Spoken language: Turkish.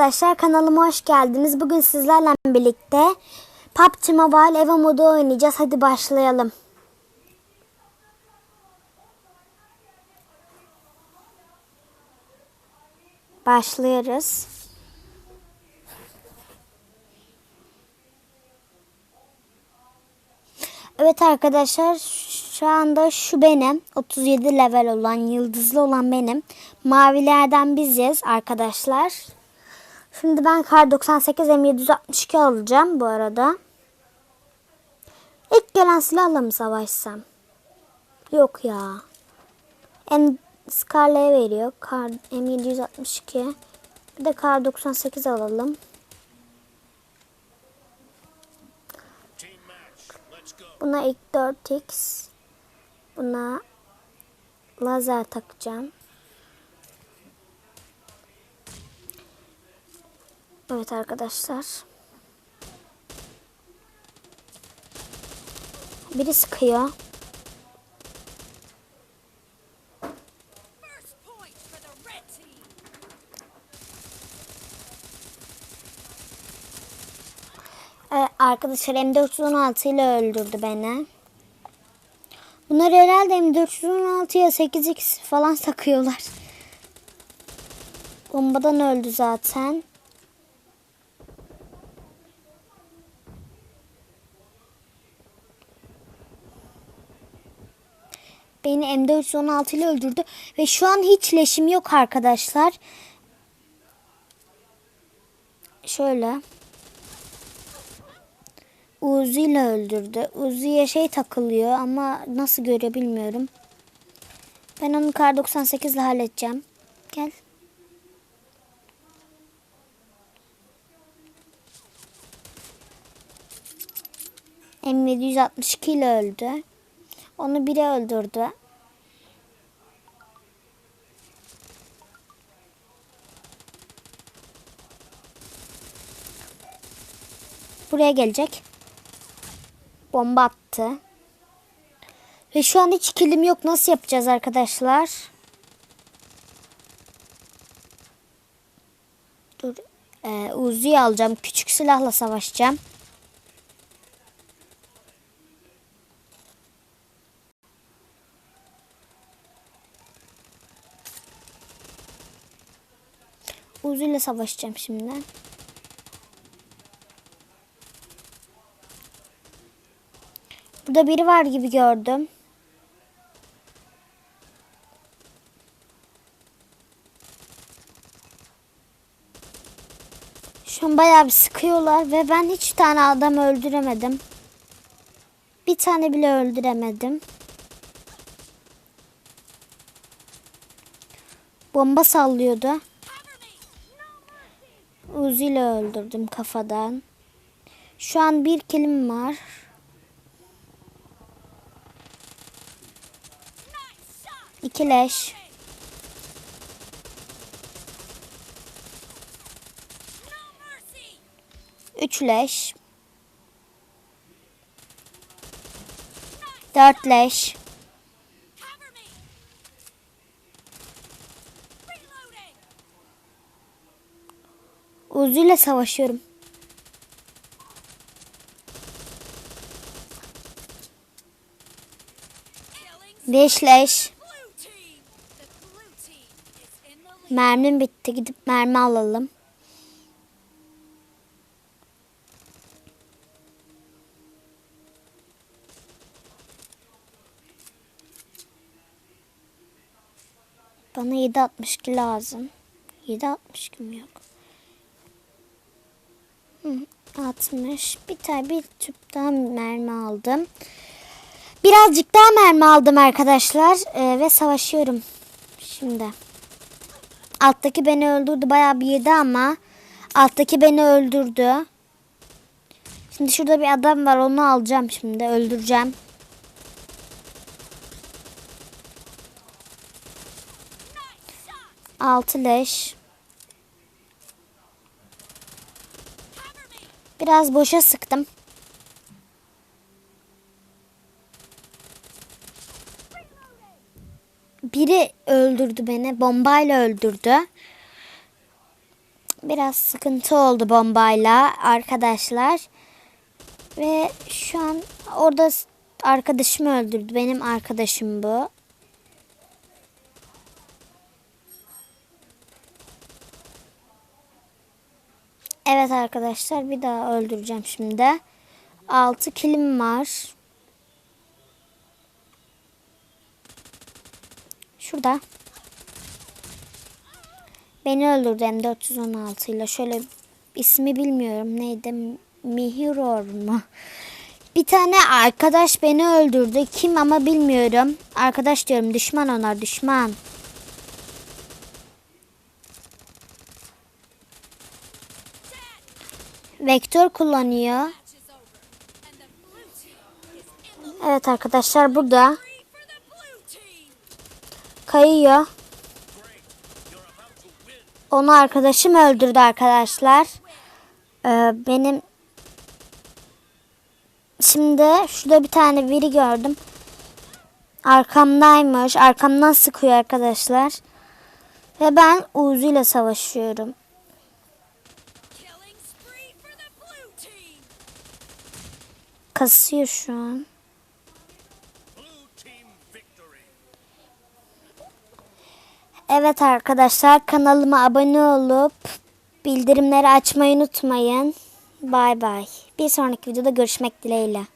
Arkadaşlar kanalıma hoş geldiniz. Bugün sizlerle birlikte PUBG Mobile Eva modu oynayacağız. Hadi başlayalım. Başlıyoruz. Evet arkadaşlar şu anda şu benim 37 level olan yıldızlı olan benim mavilerden biziz arkadaşlar. Şimdi ben kar 98 M762 alacağım bu arada. İlk gelen silahla mı savaşsam? Yok ya. En Scarlet'e veriyor. Kar M762. Bir de kar 98 alalım. Buna ilk 4x. Buna lazer takacağım. Evet arkadaşlar. Biri sıkıyor. Ee, arkadaşlar M416 ile öldürdü beni. Bunlar herhalde M416'ya 8x falan takıyorlar. Bombadan öldü zaten. Beni M416 ile öldürdü ve şu an hiç leşim yok arkadaşlar. Şöyle. Uzi ile öldürdü. Uzi'ye şey takılıyor ama nasıl görüyor bilmiyorum. Ben onu kar 98 ile halledeceğim. Gel. M762 ile öldü. Onu biri öldürdü. Buraya gelecek. Bomba attı. Ve şu an hiç kilim yok. Nasıl yapacağız arkadaşlar? Dur. Ee, Uzi'yi alacağım. Küçük silahla savaşacağım. Uzi savaşacağım şimdi. Burada biri var gibi gördüm. Şu an bayağı bir sıkıyorlar ve ben hiç tane adam öldüremedim. Bir tane bile öldüremedim. Bomba sallıyordu. Uzi ile öldürdüm kafadan. Şu an bir kilim var. İki leş. Üç leş. Dört leş. İs in the lead. Mermim bitti. Gidip mermi alalım. Bana 7.62 lazım. 7.62 mi yok? Hı, 60. Bir tane bir tüp daha mermi aldım. Birazcık daha mermi aldım arkadaşlar. Ee, ve savaşıyorum. Şimdi. Alttaki beni öldürdü. Bayağı bir yedi ama. Alttaki beni öldürdü. Şimdi şurada bir adam var. Onu alacağım şimdi. Öldüreceğim. Altı leş. Biraz boşa sıktım. Biri öldürdü beni. Bombayla öldürdü. biraz sıkıntı oldu bombayla arkadaşlar. Ve şu an orada arkadaşımı öldürdü. Benim arkadaşım bu. Evet arkadaşlar bir daha öldüreceğim şimdi. 6 kilim var. Şurada. Beni öldürdü M416 ile. Şöyle ismi bilmiyorum. Neydi? Mihiror mu? Bir tane arkadaş beni öldürdü. Kim ama bilmiyorum. Arkadaş diyorum. Düşman onlar. Düşman. İn the Evet arkadaşlar burada. Kayıyor. Onu arkadaşım öldürdü arkadaşlar. Ee, benim şimdi şurada bir tane biri gördüm. Arkamdaymış. Arkamdan sıkıyor arkadaşlar. Ve ben Uzi ile savaşıyorum. Kasıyor şu an. Evet arkadaşlar kanalıma abone olup bildirimleri açmayı unutmayın. Bay bay. Bir sonraki videoda görüşmek dileğiyle.